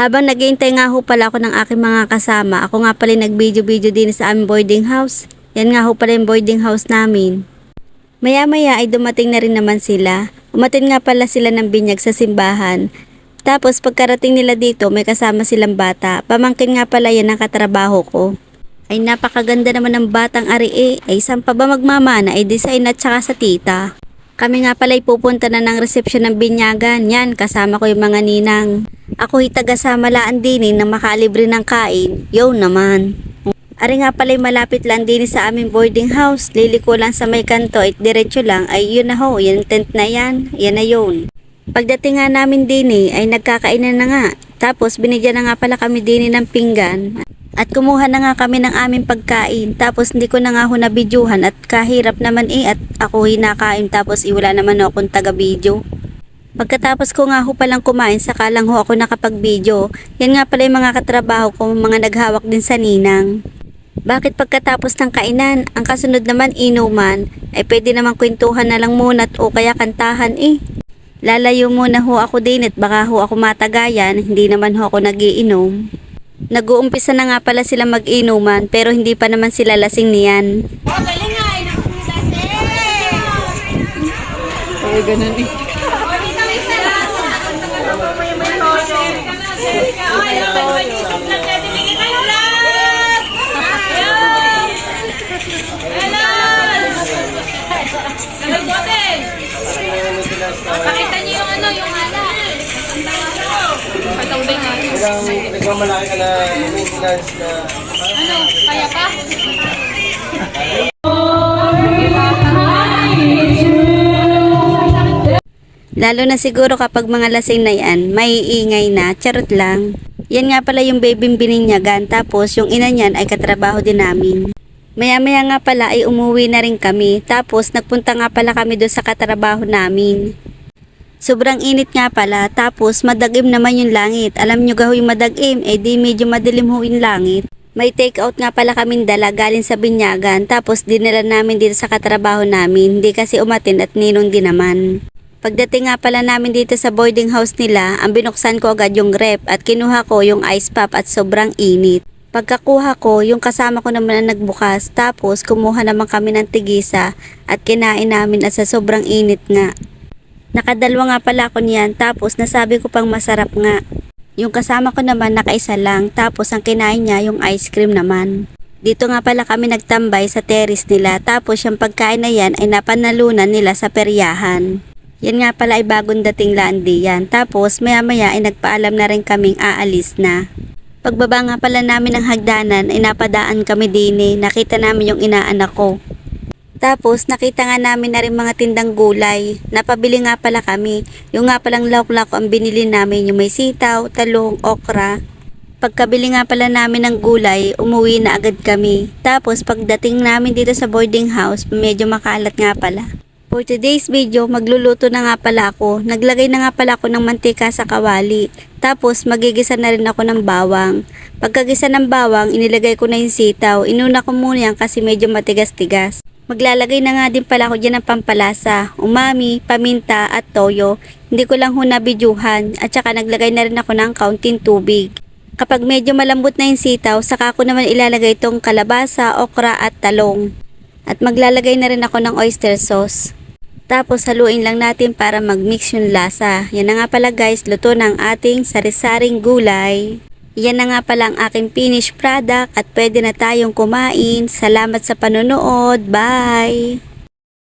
Habang naghihintay nga ho pala ako ng aking mga kasama, ako nga pala nag-video-video din sa aming boarding house. Yan nga ho pala yung boarding house namin. Maya-maya ay dumating na rin naman sila. Umatin nga pala sila ng binyag sa simbahan. Tapos pagkarating nila dito, may kasama silang bata. Pamangkin nga pala yan ang katrabaho ko. Ay napakaganda naman ng batang ari eh. Ay saan pa ba magmamana ay design at saka sa tita. Kami nga pala ay pupunta na ng resepsyon ng binyagan. Yan, kasama ko yung mga ninang. Ako ay taga sa malaan din eh, na makalibre ng kain. Yo naman. Ari nga pala ay malapit lang din sa aming boarding house. Liliko lang sa may kanto at diretso lang ay yun na ho, yung tent na yan, yan na yun. Pagdating nga namin din eh, ay nagkakainan na nga. Tapos binigyan na nga pala kami din eh ng pinggan. At kumuha na nga kami ng aming pagkain. Tapos hindi ko na nga ho nabidyuhan at kahirap naman eh at ako hinakain tapos iwala naman ho akong taga-video. Pagkatapos ko nga ho palang kumain, saka lang ho ako nakapag-video. Yan nga pala yung mga katrabaho ko, mga naghawak din sa ninang. Bakit pagkatapos ng kainan, ang kasunod naman inuman, ay pwede namang kwentuhan na lang muna at o kaya kantahan eh. Lalayo muna ho ako din at baka ho ako matagayan, hindi naman ho ako nagiinom. Nag-uumpisa na nga pala sila mag-inuman pero hindi pa naman sila lasing niyan. Ay, ganun eh. Pakita niyo yung ano, yung ala. Patawin nga. Nagmamalaki ka na maintenance na Ano, kaya pa? Lalo na siguro kapag mga lasing na yan, may iingay na, charot lang. Yan nga pala yung baby bininyagan, tapos yung ina niyan ay katrabaho din namin. Maya-maya nga pala ay umuwi na rin kami, tapos nagpunta nga pala kami doon sa katrabaho namin. Sobrang init nga pala, tapos madagim naman yung langit. Alam nyo gahoy madagim, eh di medyo madilim ho yung langit. May take out nga pala kaming dala galing sa binyagan, tapos dinala namin dito sa katrabaho namin, hindi kasi umatin at ninong din naman. Pagdating nga pala namin dito sa boarding house nila, ang binuksan ko agad yung rep at kinuha ko yung ice pop at sobrang init. Pagkakuha ko, yung kasama ko naman na nagbukas, tapos kumuha naman kami ng tigisa at kinain namin at sa sobrang init nga. Nakadalwa nga pala ako niyan, tapos nasabi ko pang masarap nga. Yung kasama ko naman nakaisa lang, tapos ang kinain niya yung ice cream naman. Dito nga pala kami nagtambay sa terrace nila, tapos yung pagkain na yan ay napanalunan nila sa peryahan. Yan nga pala ay bagong dating landi yan. Tapos maya maya ay nagpaalam na rin kaming aalis na. Pagbaba nga pala namin ng hagdanan ay napadaan kami din eh. Nakita namin yung inaanak ko. Tapos nakita nga namin na rin mga tindang gulay. Napabili nga pala kami. Yung nga palang lauk-lauk ang binili namin yung may sitaw, talong, okra. Pagkabili nga pala namin ng gulay, umuwi na agad kami. Tapos pagdating namin dito sa boarding house, medyo makalat nga pala. For today's video, magluluto na nga pala ako. Naglagay na nga pala ako ng mantika sa kawali. Tapos magigisa na rin ako ng bawang. Pagkagisa ng bawang, inilagay ko na yung sitaw. Inuna ko muna yan kasi medyo matigas-tigas. Maglalagay na nga din pala ako dyan ng pampalasa, umami, paminta at toyo. Hindi ko lang ho at saka naglagay na rin ako ng kaunting tubig. Kapag medyo malambot na yung sitaw, saka ko naman ilalagay itong kalabasa, okra at talong. At maglalagay na rin ako ng oyster sauce. Tapos haluin lang natin para mag-mix yung lasa. Yan na nga pala guys, luto ng ating sari-saring gulay. Yan na nga pala ang aking finished product at pwede na tayong kumain. Salamat sa panonood. Bye!